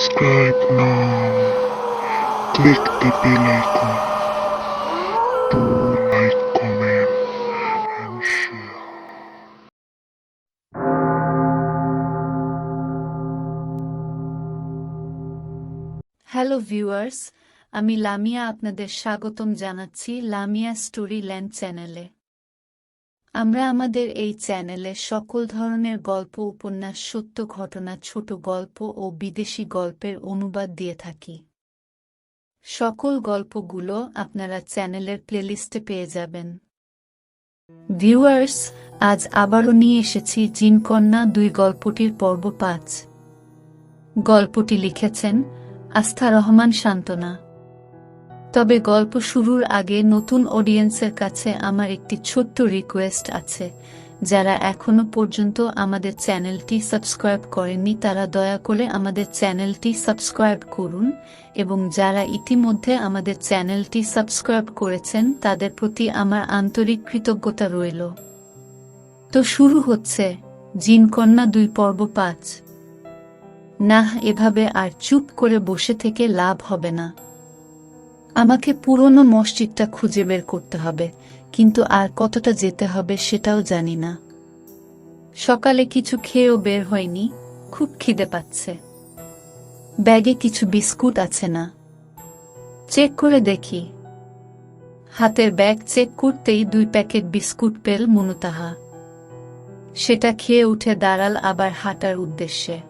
Subscribe now. Click the bell icon. Do like, comment, and share. Hello viewers আমি লামিয়া আপনাদের স্বাগতম জানাচ্ছি Lamia story land চ্যানেলে আমরা আমাদের এই চ্যানেলে সকল ধরনের গল্প, উপন্যাস, সত্য ঘটনা, ছোট গল্প ও বিদেশি গল্পের অনুবাদ দিয়ে থাকি। সকল গল্পগুলো আপনারা চ্যানেলের প্লেলিস্টে পেয়ে যাবেন। ভিউয়ার্স, আজ আবারও নিয়ে এসেছি জিনকন্যা দুই গল্পটির পর্ব পাঁচ। গল্পটি লিখেছেন আস্থা রহমান সান্ত্বনা তবে গল্প শুরুর আগে নতুন অডিয়েন্সের কাছে আমার একটি ছোট্ট রিকোয়েস্ট আছে। যারা এখনও পর্যন্ত আমাদের চ্যানেলটি সাবস্ক্রাইব করেননি, তারা দয়া করে আমাদের চ্যানেলটি সাবস্ক্রাইব করুন এবং যারা ইতিমধ্যে আমাদের চ্যানেলটি সাবস্ক্রাইব করেছেন, তাদের প্রতি আমার আন্তরিক কৃতজ্ঞতা রইল। তো শুরু হচ্ছে জিনকন্যা দুই পর্ব পাঁচ। না এভাবে আর চুপ করে বসে থেকে লাভ হবে না। আমাকে পুরনো মসজিদটা খুঁজে বের করতে হবে, কিন্তু আর কতটা যেতে হবে সেটাও জানি না। সকালে কিছু খেয়েও বের হয়নি, খুব খিদে পাচ্ছে। ব্যাগে কিছু বিস্কুট আছে না। চেক করে দেখি। হাতের ব্যাগ চেক করতেই দুই প্যাকেট বিস্কুট পেল মুনুতাহা। সেটা খেয়ে উঠে দাঁড়াল আবার হাঁটার উদ্দেশ্যে।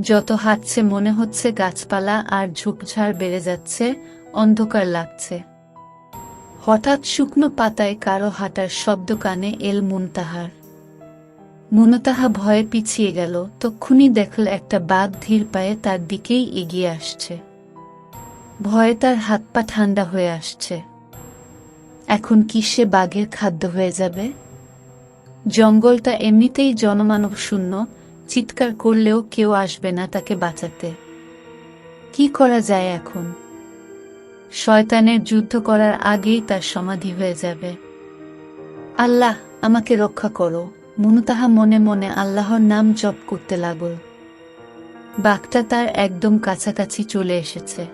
যত হাঁটছে মনে হচ্ছে গাছপালা আর ঝোপঝাড় বেড়ে যাচ্ছে অন্ধকার লাগছে। হঠাৎ শুকনো পাতায় কারও হাঁটার শব্দ কানে এল মুনতাহার। মুনতাহা ভয়ে পিছিয়ে গেল, তক্ষুনি দেখল একটা বাঘ ধীর পায়ে তার দিকেই এগিয়ে আসছে। ভয়ে তার হাত পা ঠান্ডা হয়ে আসছে। এখন কি সে বাঘের খাদ্য হয়ে যাবে? জঙ্গলটা এমনিতেই জনমানব শূন্য, চিৎকার করলেও কেউ আসবে না তাকে বাঁচাতে। কি করা যায় এখন? শয়তানের যুদ্ধ করার আগেই তার সমাধি হয়ে যাবে। আল্লাহ, আমাকে রক্ষা করো। মুনুতাহা মনে মনে আল্লাহর নাম জপ করতে লাগল। বাঘটা তার একদম কাছাকাছি চলে এসেছে।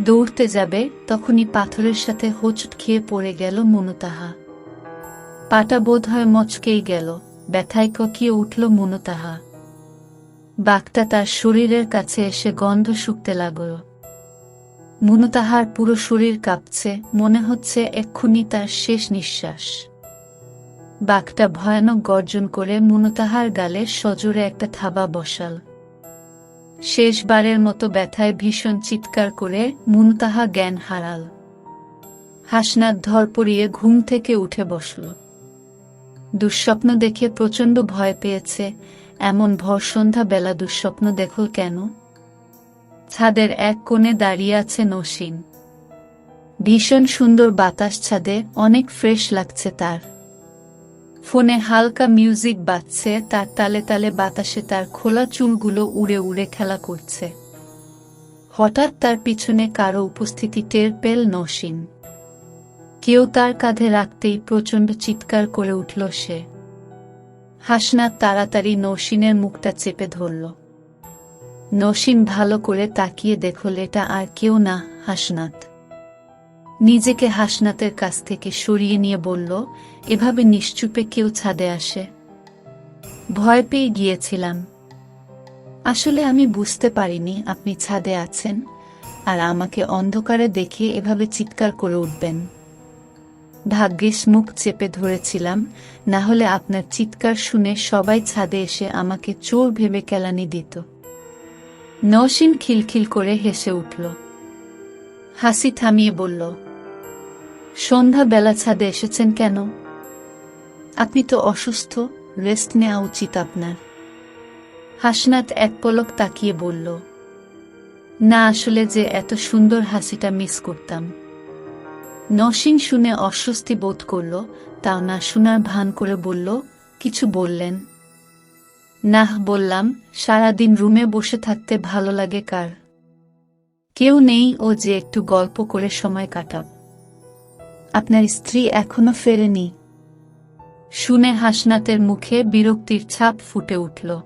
দৌড়তে যাবে, তখনই পাথরের সাথে হোঁচট খেয়ে পড়ে গেল মুনুতাহা। পাটা বোধ হয় মচকেই গেল, ব্যথায় ককিয়ে উঠল মুনুতাহা। বাঘটা তার শরীরের কাছে এসে গন্ধ শুকতে লাগল। মুনুতাহার পুরো শরীর কাঁপছে, মনে হচ্ছে এক্ষুনি তার শেষ নিঃশ্বাস। বাঘটা ভয়ানক গর্জন করে মুনুতাহার গালে সজোরে একটা থাবা বসাল। শেষবারের মতো ব্যথায় ভীষণ চিৎকার করে মুনুতাহা জ্ঞান হারাল। হাসনাথ ধরপড়িয়ে ঘুম থেকে উঠে বসল। দুঃস্বপ্ন দেখে প্রচণ্ড ভয় পেয়েছে, এমন ভর সন্ধ্যা বেলা দুঃস্বপ্ন দেখল কেন? ছাদের এক কোণে দাঁড়িয়ে আছে নসীন। ভীষণ সুন্দর বাতাস ছাদে, অনেক ফ্রেশ লাগছে তার। ফোনে হালকা মিউজিক বাজছে, তার তালে তালে বাতাসে তার খোলা চুলগুলো উড়ে উড়ে খেলা করছে। হঠাৎ তার পিছনে কারও উপস্থিতি টের পেল নসীন। কেউ তার কাঁধে রাখতেই প্রচণ্ড চিৎকার করে উঠল সে। হাসনাত তাড়াতাড়ি নসীনের মুখটা চেপে ধরল। নসীন ভালো করে তাকিয়ে দেখল, এটা আর কেউ না, হাসনাত। নিজেকে হাসনাতের কাছ থেকে সরিয়ে নিয়ে বলল, এভাবে নিশ্চুপে কেউ ছাদে আসে? ভয় পেয়ে গিয়েছিলাম। আসলে আমি বুঝতে পারিনি আপনি ছাদে আছেন, আর আমাকে অন্ধকারে দেখে এভাবে চিৎকার করে উঠবেন। ভাগ্যিস মুখ চেপে ধরেছিলাম, না হলে আপনার চিৎকার শুনে সবাই ছাদে এসে আমাকে চোর ভেবে কেলানি দিত। নসীন খিলখিল করে হেসে উঠল। হাসি থামিয়ে বলল, সন্ধ্যা বেলা ছাদে এসেছেন কেন? আপনি তো অসুস্থ, রেস্ট নেওয়া উচিত আপনার। হাসনাত এক পলক তাকিয়ে বলল, না আসলে যে এত সুন্দর হাসিটা মিস করতাম। নসীন শুনে অস্বস্তি বোধ করল, তাও না শোনার ভান করে বলল, কিছু বললেন। নাহ বললাম, সারাদিন রুমে বসে থাকতে ভালো লাগে কার? কেউ নেই ও যে একটু গল্প করে সময় কাটাব আপনার স্ত্রী এখনও ফেরেনি। শুনে হাসনাতের মুখে বিরক্তির ছাপ ফুটে উঠল।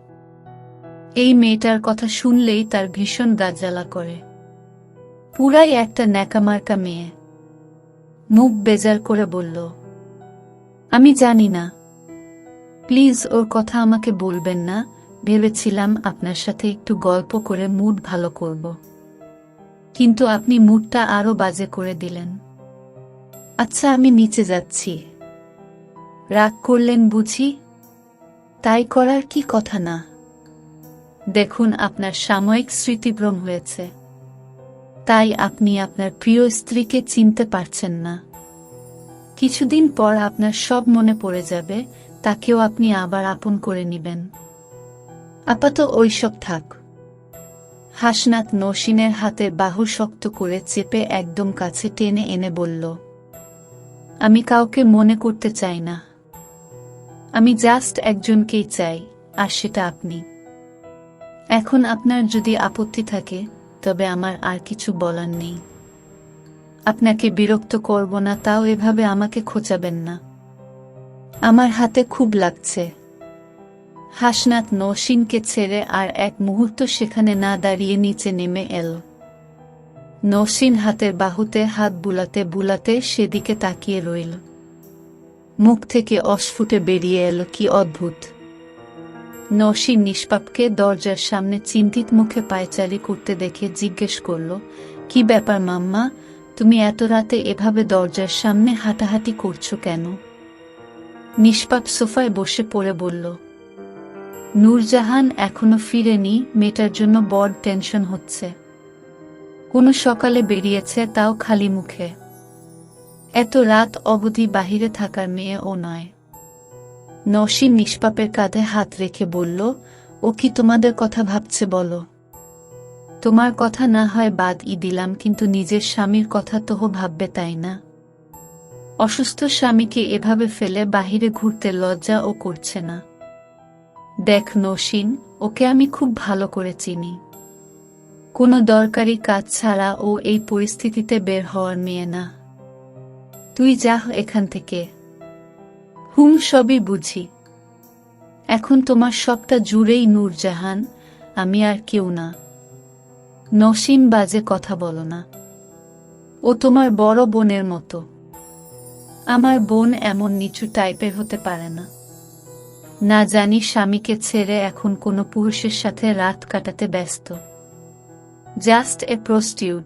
এই মেয়েটার কথা শুনলেই তার ভীষণ গাজ্জালা করে। পুরাই একটা ন্যাকামার্কা মেয়ে। মুখ বেজার করে বলল, আমি জানি না। প্লিজ ওর কথা আমাকে বলবেন না, ভেবেছিলাম আপনার সাথে একটু গল্প করে মুড ভালো করব। কিন্তু আপনি মুডটা আরও বাজে করে দিলেন। আচ্ছা আমি নিচে যাচ্ছি। রাগ করলেন বুঝি? তাই করার কি কথা না? দেখুন, আপনার সাময়িক স্মৃতিভ্রম হয়েছে। তাই আপনি আপনার প্রিয় স্ত্রীকে চিনতে পারছেন না। কিছুদিন পর আপনার সব মনে পড়ে যাবে তাকেও আপনি আবার আপন করে নেবেন। আপাত ওইসব থাক। হাসনাত নসীনের হাতে বাহু শক্ত করে চেপে একদম কাছে টেনে এনে বলল, আমি কাউকে মনে করতে চাই না। আমি জাস্ট একজনকেই চাই, আর সেটা আপনি। এখন আপনার যদি আপত্তি থাকে, তবে আমার আর কিছু বলার নেই। আপনাকে বিরক্ত করব না, তাও এভাবে আমাকে খোঁচাবেন না। আমার হাতে খুব লাগছে। হাসনাত নসীনকে ছেড়ে আর এক মুহূর্ত সেখানে না দাঁড়িয়ে নিচে নেমে এল। নসীন হাতের বাহুতে হাত বুলাতে বুলাতে সেদিকে তাকিয়ে রইল। মুখ থেকে অস্ফুটে বেরিয়ে এলো কি অদ্ভুত। নসীন নিষ্পাপকে দরজার সামনে চিন্তিত মুখে পায়চারি করতে দেখে জিজ্ঞেস করল, কি ব্যাপার মাম্মা? তুমি এত রাতে এভাবে দরজার সামনে হাঁটাহাঁটি করছ কেন? নিষ্পাপ সোফায় বসে পড়ে বলল, নূরজাহান এখনও ফিরেনি, মেয়েটার জন্য বড় টেনশন হচ্ছে। কোনো সকালে বেরিয়েছে তাও খালি মুখে। এত রাত অবধি বাহিরে থাকার মেয়ে ও নয়। নসীন নিষ্পাপের কাঁধে হাত রেখে বলল, ও কি তোমাদের কথা ভাবছে বলো? তোমার কথা না হয় বাদ ই দিলাম, কিন্তু নিজের স্বামীর কথা তোহ ভাববে তাই না? অসুস্থ স্বামীকে এভাবে ফেলে বাহিরে ঘুরতে লজ্জা ও করছে না। দেখ নসীন, ওকে আমি খুব ভালো করে চিনি। কোনো দরকারি কাজ ছাড়া ও এই পরিস্থিতিতে বের হওয়ার মেয়ে না। তুই যা এখান থেকে। হুম, সবই বুঝি। এখন তোমার সবটা জুড়েই নূরজাহান, আমি আর কেউ না। নসীন বাজে কথা বলো না। ও তোমার বড় বোনের মতো। আমার বোন এমন নিচু টাইপের হতে পারে না। না জানি স্বামীকে ছেড়ে এখন কোনো পুরুষের সাথে রাত কাটাতে ব্যস্ত। জাস্ট এ প্রস্টিউড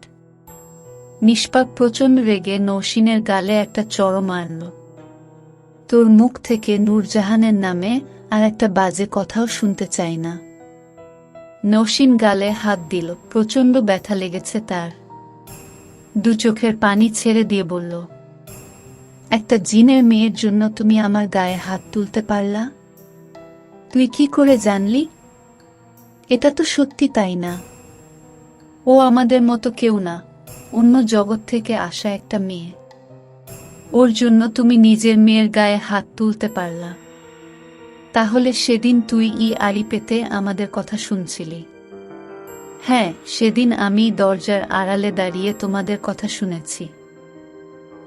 নিষ্পাপ প্রচণ্ড রেগে নৌসিনের গালে একটা চড় মারল। তোর মুখ থেকে নূরজাহানের নামে আর একটা বাজে কথাও শুনতে চাই না। নৌসিন গালে হাত দিল, প্রচণ্ড ব্যথা লেগেছে তার। দু চোখের পানি ছেড়ে দিয়ে বলল একটা জিনের মেয়ের জন্য তুমি আমার গায়ে হাত তুলতে পারলা? তুই কি করে জানলি? এটা তো সত্যি তাই না। ও আমাদের মতো কেউ না, অন্য জগৎ থেকে আসা একটা মেয়ে। ওর জন্য তুমি নিজের মেয়ের গায়ে হাত তুলতে পারলা। তাহলে সেদিন তুই ই আড়ি পেতে আমাদের কথা শুনছিলি। হ্যাঁ সেদিন আমি দরজার আড়ালে দাঁড়িয়ে তোমাদের কথা শুনেছি।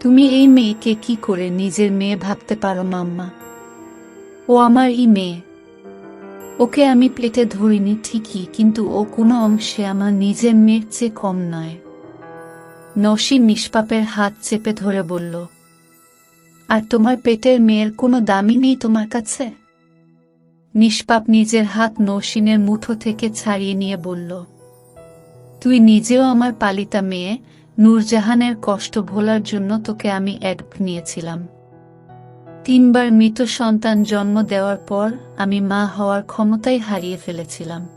তুমি এই মেয়েকে কি করে নিজের মেয়ে ভাবতে পারো, মাম্মা? ও আমার ই মেয়ে। ওকে আমি প্লেটে ধরিনি ঠিকই, কিন্তু ও কোনো অংশে আমার নিজের মেয়ের চেয়ে কম নয়। নসীন নিষ্পাপের হাত চেপে ধরে বলল, আর তোমার পেটের মেয়ের কোনো দামই নেই তোমার কাছে? নিষ্পাপ নিজের হাত নৌসিনের মুঠো থেকে ছাড়িয়ে নিয়ে বলল, তুই নিজেও আমার পালিতা মেয়ে নূরজাহানের কষ্ট ভোলার জন্য তোকে আমি অ্যাডপ্ট নিয়েছিলাম। তিনবার মৃত সন্তান জন্ম দেওয়ার পর আমি মা হওয়ার ক্ষমতাই হারিয়ে ফেলেছিলাম।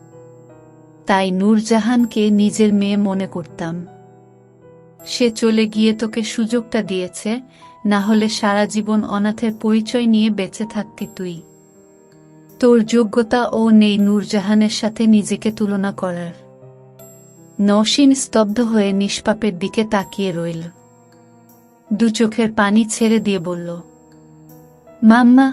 তাই নূরজাহানকে নিজের মেয়ে মনে করতাম। সে চলে গিয়ে তোকে সুযোগটা দিয়েছে, না হলে সারা জীবন অনাথের পরিচয় নিয়ে বেঁচে থাকতি তুই। তোর যোগ্যতা ও নেই নূরজাহানের সাথে নিজেকে তুলনা করার। নসীন স্তব্ধ হয়ে নিষ্পাপের দিকে তাকিয়ে রইল। দু চোখের পানি ছেড়ে দিয়ে বলল, মাম্মা,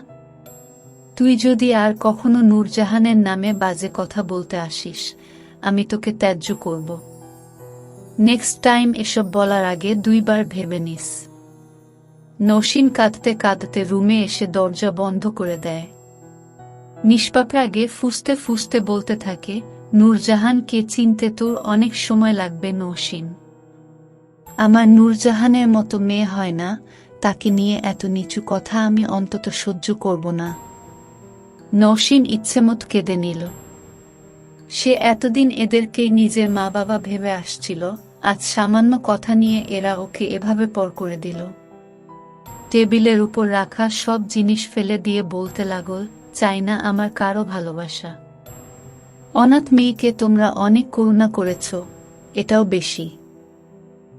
তুই যদি আর কখনো নূরজাহানের নামে বাজে কথা বলতে আসিস, আমি তোকে ত্যায্য করব। নেক্সট টাইম এসব বলার আগে দুইবার ভেবে নিস। নসীন কাঁদতে কাঁদতে রুমে এসে দরজা বন্ধ করে দেয়। নিষ্পাপ আগে ফুসতে ফুসতে বলতে থাকে নূরজাহানকে চিনতে তোর অনেক সময় লাগবে নৌসিন। আমার নূরজাহানের মতো মেয়ে হয় না, তাকে নিয়ে এত নিচু কথা আমি অন্তত সহ্য করব না। নৌসিন ইচ্ছেমত কেঁদে নিল। সে এতদিন এদেরকে নিজের মা বাবা ভেবে আসছিল, আজ সামান্য কথা নিয়ে এরা ওকে এভাবে পর করে দিল। টেবিলের উপর রাখা সব জিনিস ফেলে দিয়ে বলতে লাগল, চাই না আমার কারও ভালোবাসা। অনাথ মেয়েকে তোমরা অনেক করুণা করেছ, এটাও বেশি।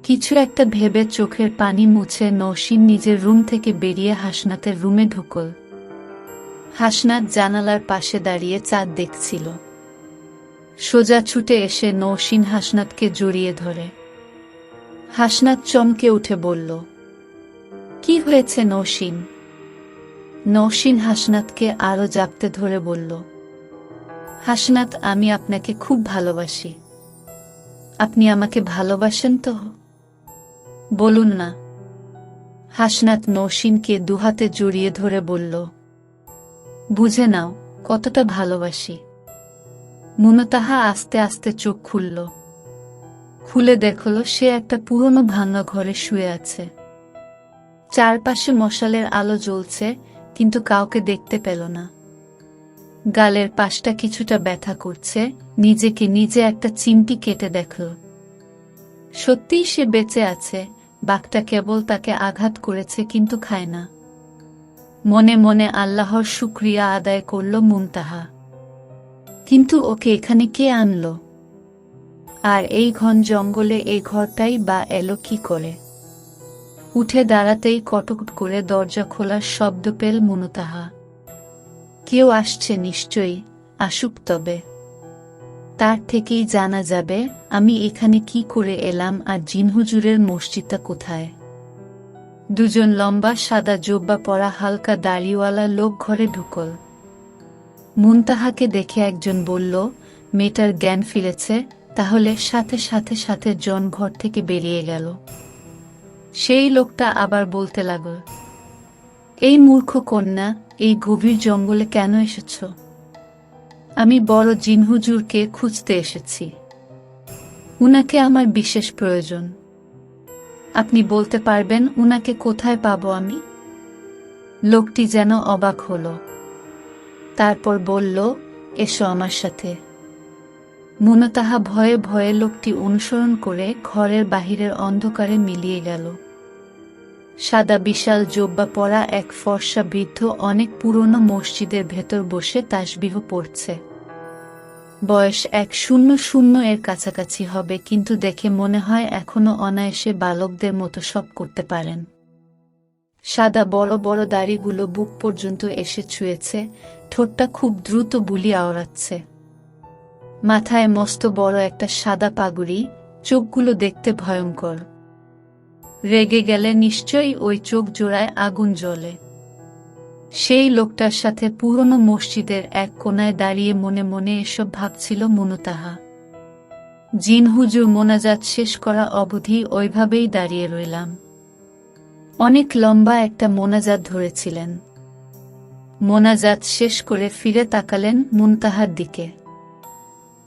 কিছু একটা ভেবে চোখের পানি মুছে নৌসিন নিজের রুম থেকে বেরিয়ে হাসনাতের রুমে ঢুকল। হাসনাত জানালার পাশে দাঁড়িয়ে চাঁদ দেখছিল। সোজা ছুটে এসে নৌসিন হাসনাতকে জড়িয়ে ধরে। হাসনাত চমকে উঠে বলল, কি হয়েছে নৌসিন নৌসিন হাসনাতকে আরও জাপতে ধরে বলল হাসনাত, আমি আপনাকে খুব ভালোবাসি। আপনি আমাকে ভালোবাসেন তো? বলুন না। হাসনাত নৌসিনকে দুহাতে জড়িয়ে ধরে বলল, বুঝে নাও, কতটা ভালোবাসি। মুনতাহা আস্তে আস্তে চোখ খুলল। খুলে দেখল সে একটা পুরনো ভাঙা ঘরে শুয়ে আছে। চারপাশে মশালের আলো জ্বলছে, কিন্তু কাউকে দেখতে পেল না। গালের পাশটা কিছুটা ব্যথা করছে, নিজেকে নিজে একটা চিমটি কেটে দেখল। সত্যিই সে বেঁচে আছে, বাঘটা কেবল তাকে আঘাত করেছে কিন্তু খায় না। মনে মনে আল্লাহর শুক্রিয়া আদায় করল মুমতাহা কিন্তু ওকে এখানে কে আনলো? আর এই ঘন জঙ্গলে এই ঘরটাই বা এলো কি করে? উঠে দাঁড়াতেই কটকট করে দরজা খোলার শব্দ পেল মুনতাহা। কেউ আসছে নিশ্চয়ই, আসুক তবে। তার থেকেই জানা যাবে, আমি এখানে কি করে এলাম আর জিনহুজুরের মসজিদটা কোথায়। দুজন লম্বা সাদা জোব্বা পরা হালকা দাড়িওয়ালা লোক ঘরে ঢুকল। মুনতাহাকে দেখে একজন বলল, মেয়েটার জ্ঞান ফিরেছে, তাহলে সাথে সাথে সাথে জন ঘর থেকে বেরিয়ে গেল। সেই লোকটা আবার বলতে লাগল এই মূর্খ কন্যা, এই গভীর জঙ্গলে কেন এসেছ? আমি বড় জিনহুজুরকে খুঁজতে এসেছি। উনাকে আমার বিশেষ প্রয়োজন। আপনি বলতে পারবেন উনাকে কোথায় পাব আমি? লোকটি যেন অবাক হলো। তারপর বলল, এসো আমার সাথে। মুনতাহা ভয়ে ভয়ে লোকটি অনুসরণ করে ঘরের বাহিরের অন্ধকারে মিলিয়ে গেল। সাদা বিশাল জোব্বা পরা এক ফর্সা বৃদ্ধ অনেক পুরনো মসজিদের ভেতর বসে তাসবিহ পড়ছে। বয়স এক শূন্য শূন্য এর কাছাকাছি হবে, কিন্তু দেখে মনে হয় এখনও অনায়াসে বালকদের মতো সব করতে পারেন। সাদা বড় বড় দাড়িগুলো বুক পর্যন্ত এসে ছুঁয়েছে, ঠোঁটটা খুব দ্রুত বুলি আওড়াচ্ছে। মাথায় মস্ত বড় একটা সাদা পাগুড়ি, চোখগুলো দেখতে ভয়ঙ্কর। রেগে গেলে নিশ্চয়ই ওই চোখ জোড়ায় আগুন জ্বলে। সেই লোকটার সাথে পুরনো মসজিদের এক কোনায় দাঁড়িয়ে মনে মনে এসব ভাবছিল মুনতাহা। জিন হুজুর মোনাজাত শেষ করা অবধি ওইভাবেই দাঁড়িয়ে রইলাম। অনেক লম্বা একটা মোনাজাত ধরেছিলেন। মোনাজাত শেষ করে ফিরে তাকালেন মুনতাহার দিকে।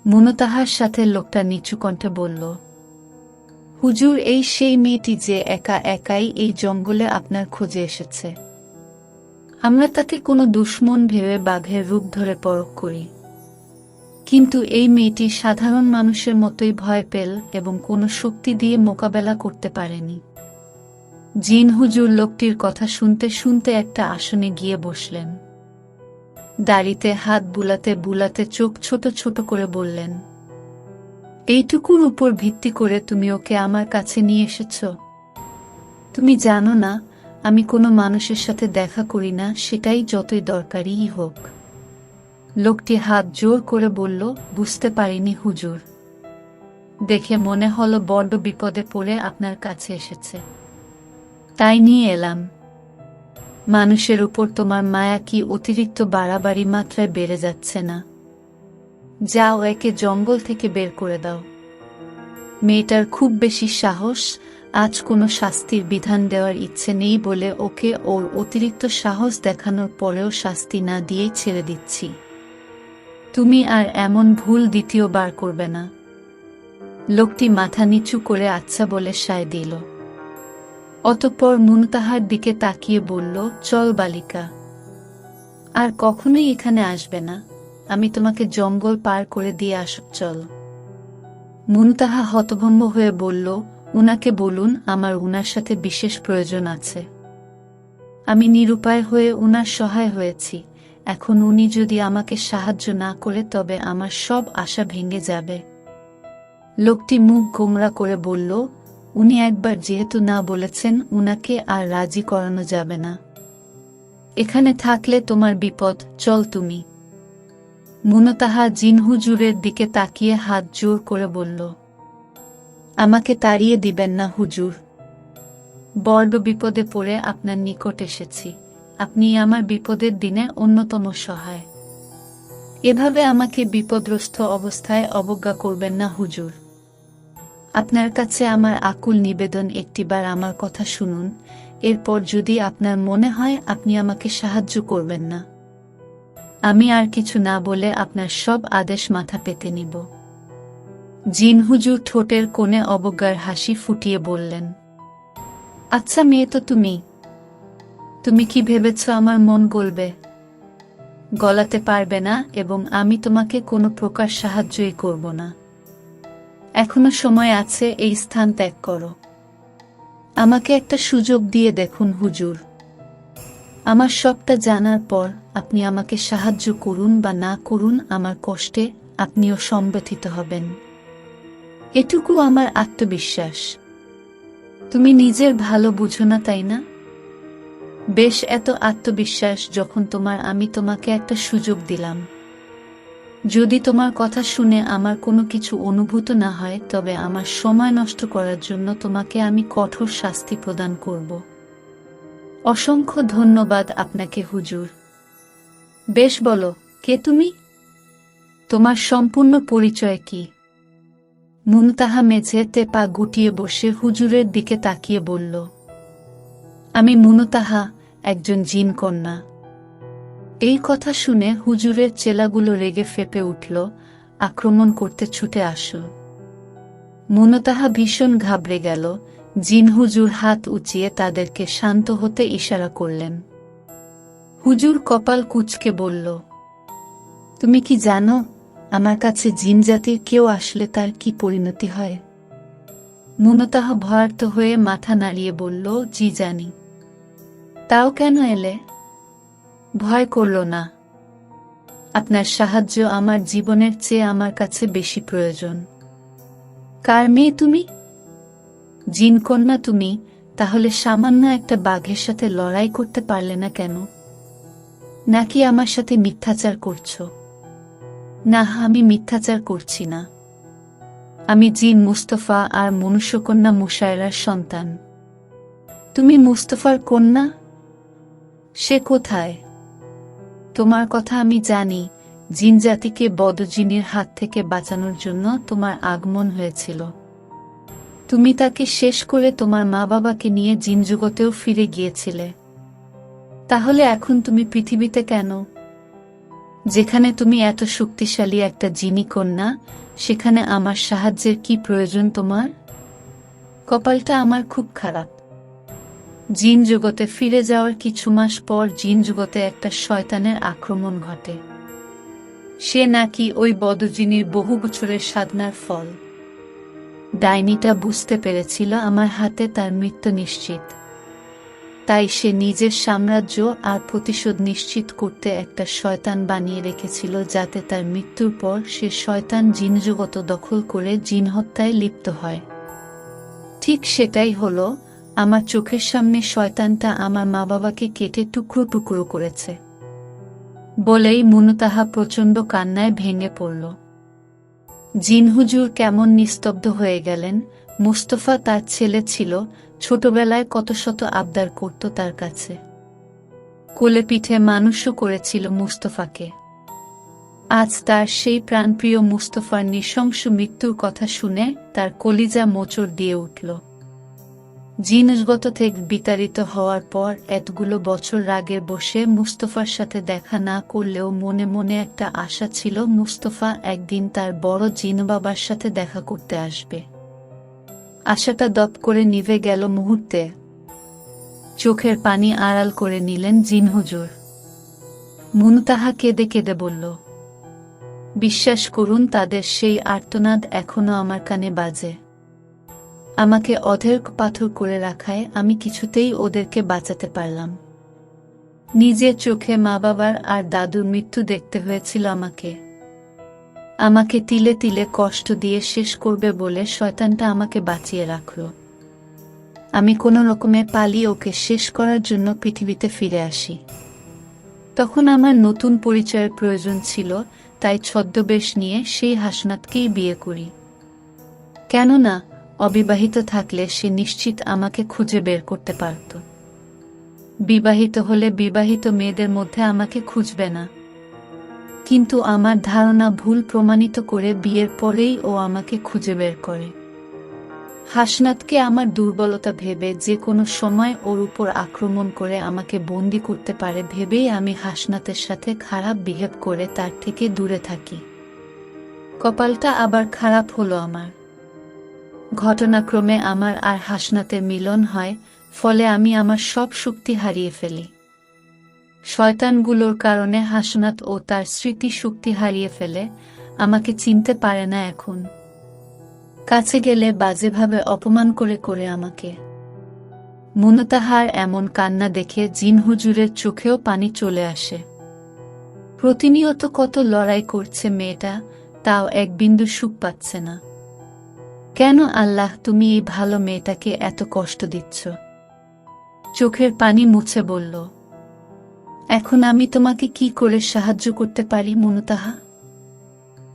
মুনতাহার সাথে লোকটা নিচু কণ্ঠে বলল হুজুর, এই সেই মেয়েটি যে একা একাই এই জঙ্গলে আপনার খোঁজে এসেছে। আমরা তাকে কোনো দুশ্মন ভেবে বাঘের রূপ ধরে পরখ করি। কিন্তু এই মেয়েটি সাধারণ মানুষের মতোই ভয় পেল এবং কোনো শক্তি দিয়ে মোকাবেলা করতে পারেনি। জিন হুজুর লোকটির কথা শুনতে শুনতে একটা আসনে গিয়ে বসলেন। দাড়িতে হাত বুলাতে বুলাতে চোখ ছোট ছোট করে বললেন এইটুকুর উপর ভিত্তি করে তুমি ওকে আমার কাছে নিয়ে এসেছ। তুমি জানো না, আমি কোনো মানুষের সাথে দেখা করি না, সেটাই যতই দরকারিই হোক। লোকটি হাত জোর করে বলল, বুঝতে পারিনি হুজুর। দেখে মনে হলো বড্ড বিপদে পড়ে আপনার কাছে এসেছে। তাই নিয়ে এলাম। মানুষের উপর তোমার মায়া কি অতিরিক্ত বাড়াবাড়ি মাত্রায় বেড়ে যাচ্ছে না। যাও একে জঙ্গল থেকে বের করে দাও। মেয়েটার খুব বেশি সাহস, আজ কোনো শাস্তির বিধান দেওয়ার ইচ্ছে নেই বলে ওকে ওর অতিরিক্ত সাহস দেখানোর পরেও শাস্তি না দিয়েই ছেড়ে দিচ্ছি। তুমি আর এমন ভুল দ্বিতীয়বার করবে না। লোকটি মাথা নিচু করে আচ্ছা বলে সায় দিল। অতঃপর মুনতাহার দিকে তাকিয়ে বলল, চল বালিকা। আর কখনোই এখানে আসবে না। আমি তোমাকে জঙ্গল পার করে দিয়ে আসব, চল। মুনতাহা হতভম্ব হয়ে বলল, উনাকে বলুন, আমার উনার সাথে বিশেষ প্রয়োজন আছে। আমি নিরুপায় হয়ে উনার সহায় হয়েছি। এখন উনি যদি আমাকে সাহায্য না করে, তবে আমার সব আশা ভেঙে যাবে। লোকটি মুখ গোমরা করে বলল, উনি একবার যেহেতু না বলেছেন, উনাকে আর রাজি করানো যাবে না। এখানে থাকলে তোমার বিপদ, চল তুমি। মুনতাহা জিনহুজুরের দিকে তাকিয়ে হাত জোর করে বলল, আমাকে তাড়িয়ে দিবেন না হুজুর। বড় বিপদে পড়ে আপনার নিকট এসেছি। আপনি আমার বিপদের দিনে অন্যতম সহায়। এভাবে আমাকে বিপদগ্রস্ত অবস্থায় অবজ্ঞা করবেন না হুজুর। আপনার কাছে আমার আকুল নিবেদন একটিবার আমার কথা শুনুন। এরপর যদি আপনার মনে হয় আপনি আমাকে সাহায্য করবেন না। আমি আর কিছু না বলে আপনার সব আদেশ মাথা পেতে নিব। জিন হুজুর ঠোঁটের কোণে অবজ্ঞার হাসি ফুটিয়ে বললেন আচ্ছা মেয়ে তো তুমি। তুমি কি ভেবেছ আমার মন গলবে? গলাতে পারবে না এবং আমি তোমাকে কোনো প্রকার সাহায্যই করব না। এখনও সময় আছে, এই স্থান ত্যাগ করো। আমাকে একটা সুযোগ দিয়ে দেখুন হুজুর। আমার সবটা জানার পর আপনি আমাকে সাহায্য করুন বা না করুন আমার কষ্টে আপনিও সম্ব্যথিত হবেন। এটুকু আমার আত্মবিশ্বাস। তুমি নিজের ভালো বুঝো না, তাই না? বেশ এত আত্মবিশ্বাস যখন তোমার আমি তোমাকে একটা সুযোগ দিলাম। যদি তোমার কথা শুনে আমার কোনো কিছু অনুভূত না হয়, তবে আমার সময় নষ্ট করার জন্য তোমাকে আমি কঠোর শাস্তি প্রদান করব। অসংখ্য ধন্যবাদ আপনাকে, হুজুর। বেশ বলো, কে তুমি? তোমার সম্পূর্ণ পরিচয় কি? মুনতাহা মেঝেতে পা গুটিয়ে বসে হুজুরের দিকে তাকিয়ে বলল, আমি মুনতাহা, একজন জিন কন্যা। এই কথা শুনে হুজুরের চেলাগুলো রেগে ফেপে উঠল, আক্রমণ করতে ছুটে আসল। মুনতাহা ভীষণ ঘাবড়ে গেল, জিন হুজুর হাত উঁচিয়ে তাদেরকে শান্ত হতে ইশারা করলেন। হুজুর কপাল কুচকে বলল, তুমি কি জানো, আমার কাছে জিন জাতির কেউ আসলে তার কি পরিণতি হয়? মুনতাহ ভয়ার্থ হয়ে মাথা নাড়িয়ে বলল, জি জানি। তাও কেন এলে? ভয় করল না। আপনার সাহায্য আমার জীবনের চেয়ে আমার কাছে বেশি প্রয়োজন। কার মেয়ে তুমি? জিন কন্যা তুমি, তাহলে সামান্য একটা বাঘের সাথে লড়াই করতে পারলে না কেন? নাকি আমার সাথে মিথ্যাচার করছ? না, আমি মিথ্যাচার করছি না। আমি জিন মুস্তফা আর মনুষ্যকন্যা মুশায়রার সন্তান। তুমি মুস্তফার কন্যা? সে কোথায়? তোমার কথা আমি জানি, জিন জাতিকে বদজিনের হাত থেকে বাঁচানোর জন্য তোমার আগমন হয়েছিল। তুমি তাকে শেষ করে তোমার মা বাবাকে নিয়ে জিন জগতেও ফিরে গিয়েছিলে। তাহলে এখন তুমি পৃথিবীতে কেন? যেখানে তুমি এত শক্তিশালী একটা জিনি কন্যা, সেখানে আমার সাহায্যের কি প্রয়োজন তোমার? কপালটা আমার খুব খারাপ। জিন জগতে ফিরে যাওয়ার কিছু মাস পর জিন জগতে একটা শয়তানের আক্রমণ ঘটে। সে নাকি ওই বদজিনীর বহু বছরের সাধনার ফল। ডাইনিটা বুঝতে পেরেছিল আমার হাতে তার মৃত্যু নিশ্চিত। তাই সে নিজের সাম্রাজ্য আর প্রতিশোধ নিশ্চিত করতে একটা শয়তান বানিয়ে রেখেছিল যাতে তার মৃত্যুর পর সে শয়তান জিনজগত দখল করে জিন হত্যায় লিপ্ত হয়। ঠিক সেটাই হলো, আমার চোখের সামনে শয়তানটা আমার মা বাবাকে কেটে টুকরো টুকরো করেছে। বলেই মুনতাহা প্রচণ্ড কান্নায় ভেঙে পড়ল। জিনহুজুর কেমন নিস্তব্ধ হয়ে গেলেন মুস্তফা তার ছেলে ছিল, ছোটবেলায় কত শত আবদার করত তার কাছে। কোলে পিঠে মানুষও করেছিল মুস্তফাকে। আজ তার সেই প্রাণপ্রিয় মুস্তফার নৃশংস মৃত্যুর কথা শুনে তার কলিজা মোচড় দিয়ে উঠল। জিনিসগত থেকে বিতাড়িত হওয়ার পর এতগুলো বছর রাগে বসে মুস্তফার সাথে দেখা না করলেও মনে মনে একটা আশা ছিল মুস্তফা একদিন তার বড় জিন বাবার সাথে দেখা করতে আসবে। আশাটা দপ করে নিভে গেল মুহূর্তে। চোখের পানি আড়াল করে নিলেন জিন হুজুর। মুনতাহা কেঁদে কেঁদে বলল, বিশ্বাস করুন, তাদের সেই আর্তনাদ এখনও আমার কানে বাজে। আমাকে অধের পাথর করে রাখায় আমি কিছুতেই ওদেরকে বাঁচাতে পারলাম। নিজের চোখে মা বাবার আর দাদুর মৃত্যু দেখতে হয়েছিল আমাকে। আমাকে তিলে তিলে কষ্ট দিয়ে শেষ করবে বলে শয়তানটা আমাকে বাঁচিয়ে রাখল। আমি কোনো রকমে পালিয়ে ওকে শেষ করার জন্য পৃথিবীতে ফিরে আসি। তখন আমার নতুন পরিচয়ের প্রয়োজন ছিল, তাই ছদ্মবেশ নিয়ে সেই হাসনাতকেই বিয়ে করি। কেননা, অবিবাহিত থাকলে সে নিশ্চিত আমাকে খুঁজে বের করতে পারত। বিবাহিত হলে বিবাহিত মেয়েদের মধ্যে আমাকে খুঁজবে না। কিন্তু আমার ধারণা ভুল প্রমাণিত করে বিয়ের পরেই ও আমাকে খুঁজে বের করে। হাসনাতকে আমার দুর্বলতা ভেবে যে কোনো সময় ওর উপর আক্রমণ করে আমাকে বন্দি করতে পারে ভেবেই আমি হাসনাতের সাথে খারাপ বিহেভ করে তার থেকে দূরে থাকি। কপালটা আবার খারাপ হলো আমার। ঘটনাক্রমে আমার আর হাসনাতের মিলন হয়, ফলে আমি আমার সব শক্তি হারিয়ে ফেলি। শয়তানগুলোর কারণে হাসনাত ও তার স্মৃতি শক্তি হারিয়ে ফেলে, আমাকে চিনতে পারে না এখন। কাছে গেলে বাজেভাবে অপমান করে করে আমাকে। মুনতাহার এমন কান্না দেখে জিন হুজুরের চোখেও পানি চলে আসে। প্রতিনিয়ত কত লড়াই করছে মেয়েটা, তাও এক বিন্দু সুখ পাচ্ছে না। কেন আল্লাহ তুমি এই ভালো মেয়েটাকে এত কষ্ট দিচ্ছ? চোখের পানি মুছে বলল এখন আমি তোমাকে কি করে সাহায্য করতে পারি, মনুতাহা?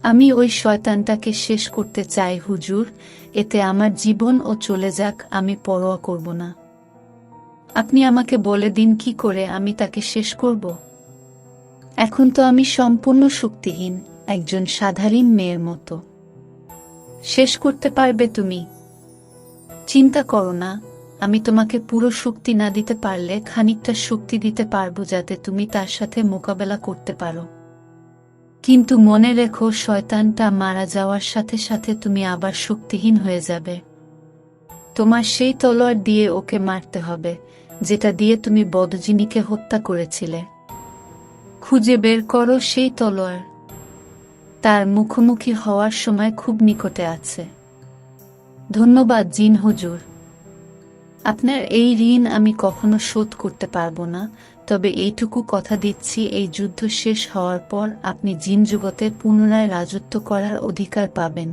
আমি ওই শয়তানটাকে শেষ করতে চাই, হুজুর। এতে আমার জীবন ও চলে যাক, আমি পরোয়া করব না। আপনি আমাকে বলে দিন কি করে আমি তাকে শেষ করব? এখন তো আমি সম্পূর্ণ শক্তিহীন, একজন সাধারণ মেয়ের মতো। শেষ করতে পারবে তুমি। চিন্তা করো না আমি তোমাকে পুরো শক্তি না দিতে পারলে খানিকটা শক্তি দিতে পারব যাতে তুমি তার সাথে মোকাবেলা করতে পারো। কিন্তু মনে রেখো, শয়তানটা মারা যাওয়ার সাথে সাথে তুমি আবার শক্তিহীন হয়ে যাবে। তোমার সেই তলোয়ার দিয়ে ওকে মারতে হবে, যেটা দিয়ে তুমি বদজিনীকে হত্যা করেছিলে। খুঁজে বের করো সেই তলোয়ার। তার মুখোমুখি হওয়ার সময় খুব নিকটে আছে। ধন্যবাদ জিন হুজুর। আপনার এই ঋণ আমি কখনো শোধ করতে পারব না, তবে এইটুকু কথা দিচ্ছি, এই যুদ্ধ শেষ হওয়ার পর আপনি জিন জগতে পুনরায় রাজত্ব করার অধিকার পাবেন।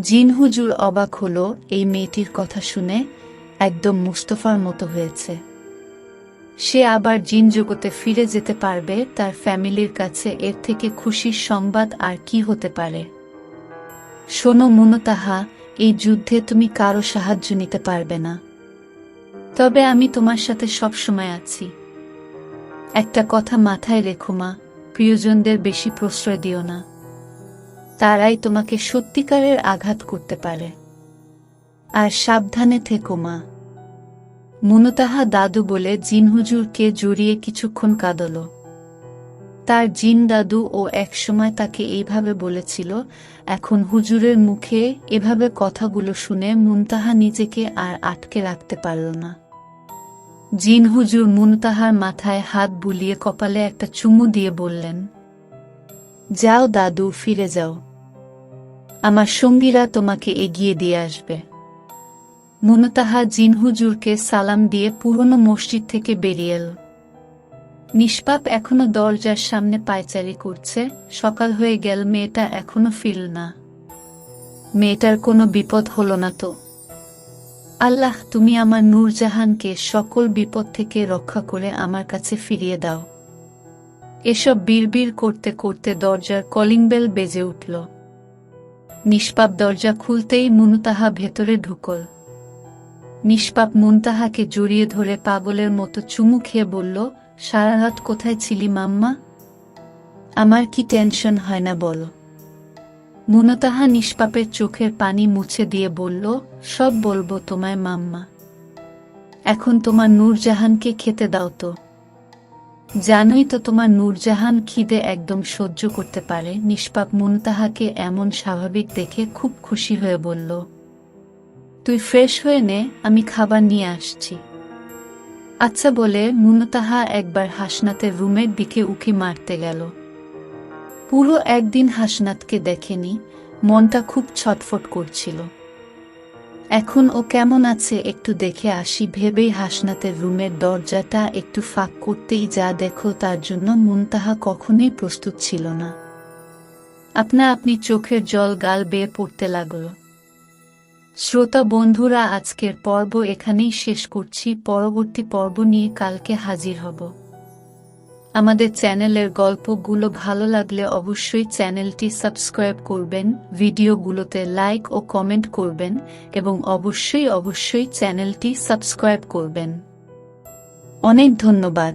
জিন হুজুর অবাক হলো, এই মেয়েটির কথা শুনে একদম মুস্তফার মতো হয়েছে। সে আবার জিন জগতে ফিরে যেতে পারবে, তার ফ্যামিলির কাছে এর থেকে খুশির সংবাদ আর কি হতে পারে? শোনো মুনতাহা এই যুদ্ধে তুমি কারও সাহায্য নিতে পারবে না। তবে আমি তোমার সাথে সব সময় আছি। একটা কথা মাথায় রেখো মা, প্রিয়জনদের বেশি প্রশ্রয় দিও না। তারাই তোমাকে সত্যিকারের আঘাত করতে পারে। আর সাবধানে থেকো মা। মুনতাহা দাদু বলে জিন হুজুরকে জড়িয়ে কিছুক্ষণ কাঁদল। তার জিন দাদু ও একসময় তাকে এইভাবে বলেছিল, এখন হুজুরের মুখে এভাবে কথাগুলো শুনে মুনতাহা নিজেকে আর আটকে রাখতে পারল না। জিন হুজুর মুনতাহার মাথায় হাত বুলিয়ে কপালে একটা চুমু দিয়ে বললেন, যাও দাদু, ফিরে যাও। আমার সঙ্গীরা তোমাকে এগিয়ে দিয়ে আসবে। মুনতাহা জিন হুজুরকে সালাম দিয়ে পুরনো মসজিদ থেকে বেরিয়ে এল। নিষ্পাপ এখনও দরজার সামনে পায়চারি করছে, সকাল হয়ে গেল, মেয়েটা এখনও ফিরল না। মেয়েটার কোনো বিপদ হলো না তো। আল্লাহ, তুমি আমার নূরজাহানকে সকল বিপদ থেকে রক্ষা করে আমার কাছে ফিরিয়ে দাও। এসব বিড়বিড় করতে করতে দরজার কলিং বেল বেজে উঠল। নিষ্পাপ দরজা খুলতেই মুনতাহা ভেতরে ঢুকল। নিষ্পাপ মুনতাহাকে জড়িয়ে ধরে পাগলের মতো চুমু খেয়ে বলল সারা রাত কোথায় ছিলি মাম্মা? আমার কি টেনশন হয় না বলো। মুনতাহা নিষ্পাপের চোখের পানি মুছে দিয়ে বলল, সব বলব তোমায় মাম্মা। এখন তোমার নূরজাহানকে খেতে দাও তো। জানোই তো তোমার নূরজাহান খিদে একদম সহ্য করতে পারে। নিষ্পাপ মুনতাহাকে এমন স্বাভাবিক দেখে খুব খুশি হয়ে বলল, তুই ফ্রেশ হয়ে নে, আমি খাবার নিয়ে আসছি। আচ্ছা বলে মুনতাহা একবার হাসনাতের রুমের দিকে উকি মারতে গেল। পুরো একদিন হাসনাতকে দেখেনি, মনটা খুব ছটফট করছিল। এখন ও কেমন আছে একটু দেখে আসি, ভেবেই হাসনাতের রুমের দরজাটা একটু ফাঁক করতেই যা দেখো তার জন্য মুনতাহা কখনোই প্রস্তুত ছিল না। আপনা আপনি চোখের জল গাল বেয়ে পড়তে লাগল। শ্রোতা বন্ধুরা, আজকের পর্ব এখানেই শেষ করছি। পরবর্তী পর্ব নিয়ে কালকে হাজির হব। আমাদের চ্যানেলের গল্পগুলো ভালো লাগলে অবশ্যই চ্যানেলটি সাবস্ক্রাইব করবেন, ভিডিওগুলোতে লাইক ও কমেন্ট করবেন এবং অবশ্যই অবশ্যই চ্যানেলটি সাবস্ক্রাইব করবেন। অনেক ধন্যবাদ।